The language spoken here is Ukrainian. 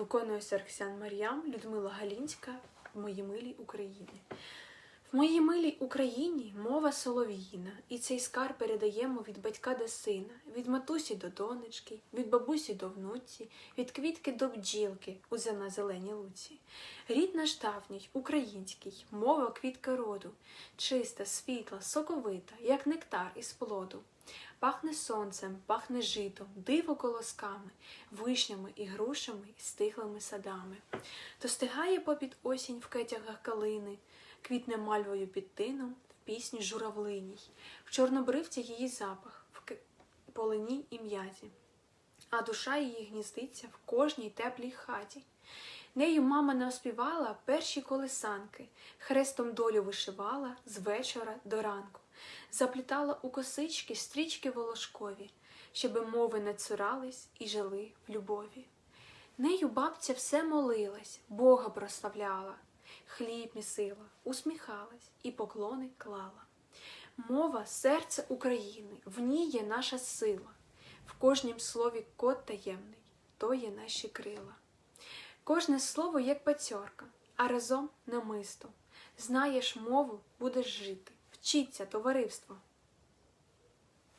Виконує Сарксян Мар'ям, Людмила Галінська в моїй милій Україні. В моїй милій Україні мова солов'їна, і цей скар передаємо від батька до сина, від матусі до донечки, від бабусі до внуці, від квітки до бджілки у зелена зеленій луці. Рід наш давній, український, мова квітка роду, чиста, світла, соковита, як нектар із плоду. Пахне сонцем, пахне житом, диво колосками, вишнями і грушами, і стиглими садами. То стигає попід осінь в кетягах калини, квітне мальвою під тином в пісні журавлиній, в чорнобривці її запах, в полині і м'язі, а душа її гніздиться в кожній теплій хаті. Нею мама не оспівала перші колесанки, хрестом долю вишивала з вечора до ранку, заплітала у косички стрічки волошкові, щоби мови не цурались і жили в любові. Нею бабця все молилась, Бога прославляла, хліб місила, усміхалась і поклони клала. Мова серце України, в ній є наша сила, в кожнім слові код таємний, то є наші крила. Кожне слово як пацьорка, а разом намисто. Знаєш мову, будеш жити. Вчіться, товариство.